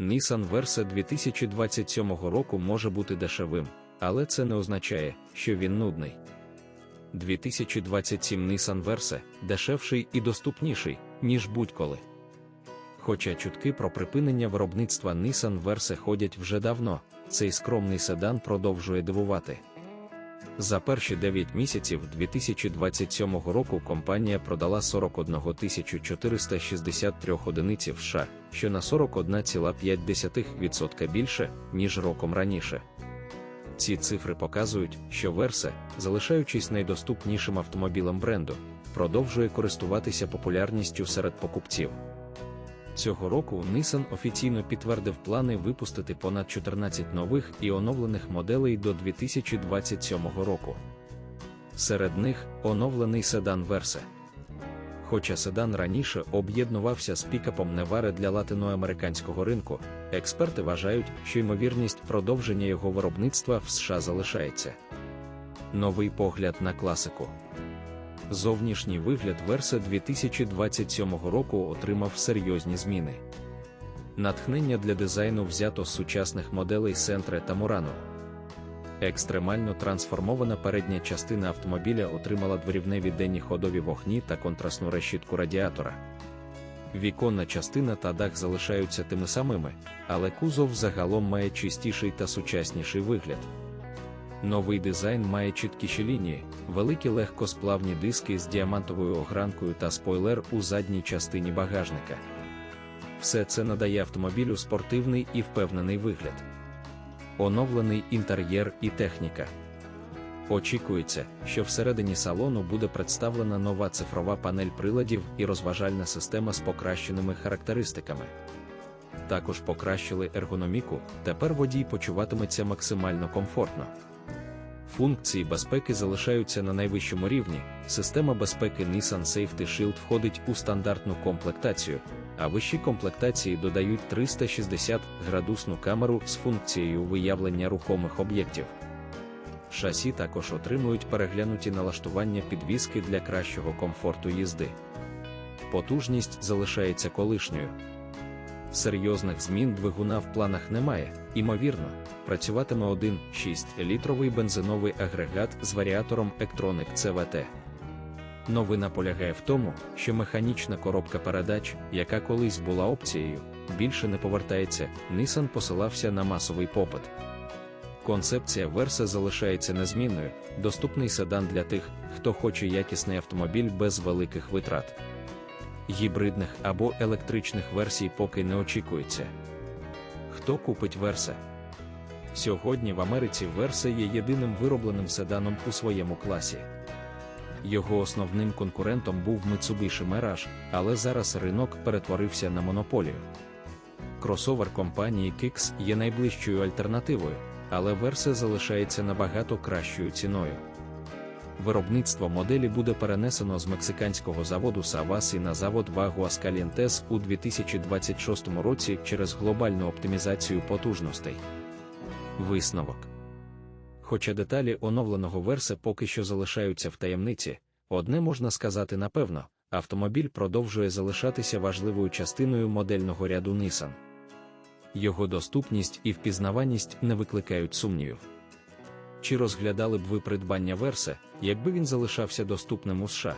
Nissan Versa 2027 року може бути дешевим, але це не означає, що він нудний. 2027 Nissan Versa дешевший і доступніший, ніж будь-коли. Хоча чутки про припинення виробництва Nissan Versa ходять вже давно, цей скромний седан продовжує дивувати. За перші 9 місяців 2027 року компанія продала 41 463 одиниці в США, що на 41,5% більше, ніж роком раніше. Ці цифри показують, що Versa, залишаючись найдоступнішим автомобілем бренду, продовжує користуватися популярністю серед покупців. Цього року Nissan офіційно підтвердив плани випустити понад 14 нових і оновлених моделей до 2027 року. Серед них оновлений седан Versa. Хоча седан раніше об'єднувався з пікапом Невари для латиноамериканського ринку, експерти вважають, що ймовірність продовження його виробництва в США залишається. Новий погляд на класику. Зовнішній вигляд Верса 2027 року отримав серйозні зміни. Натхнення для дизайну взято з сучасних моделей Сентре та Мурано. Екстремально трансформована передня частина автомобіля отримала дворівневі денні ходові вогні та контрастну решітку радіатора. Віконна частина та дах залишаються тими самими, але кузов загалом має чистіший та сучасніший вигляд. Новий дизайн має чіткіші лінії, великі легкосплавні диски з діамантовою огранкою та спойлер у задній частині багажника. Все це надає автомобілю спортивний і впевнений вигляд. Оновлений інтер'єр і техніка. Очікується, що всередині салону буде представлена нова цифрова панель приладів і розважальна система з покращеними характеристиками. Також покращили ергономіку, тепер водій почуватиметься максимально комфортно. Функції безпеки залишаються на найвищому рівні. Система безпеки Nissan Safety Shield входить у стандартну комплектацію, а вищі комплектації додають 360 градусну камеру з функцією виявлення рухомих об'єктів. Шасі також отримують переглянуті налаштування підвіски для кращого комфорту їзди. Потужність залишається колишньою. Серйозних змін двигуна в планах немає, імовірно, працюватиме 1,6 літровий бензиновий агрегат з варіатором Electronic CVT. Новина полягає в тому, що механічна коробка передач, яка колись була опцією, більше не повертається, Nissan посилався на масовий попит. Концепція Versa залишається незмінною, доступний седан для тих, хто хоче якісний автомобіль без великих витрат. Гібридних або електричних версій поки не очікується. Хто купить Versa? Сьогодні в Америці Versa є єдиним виробленим седаном у своєму класі. Його основним конкурентом був Mitsubishi Mirage, але зараз ринок перетворився на монополію. Кросовер компанії Kicks є найближчою альтернативою, але Versa залишається набагато кращою ціною. Виробництво моделі буде перенесено з мексиканського заводу Саваси на завод Вагуаскалієнтес у 2026 році через глобальну оптимізацію потужностей. Висновок. Хоча деталі оновленого верса поки що залишаються в таємниці, одне можна сказати напевно, автомобіль продовжує залишатися важливою частиною модельного ряду Nissan. Його доступність і впізнаваність не викликають сумнівів. Чи розглядали б ви придбання Версе, якби він залишався доступним у США?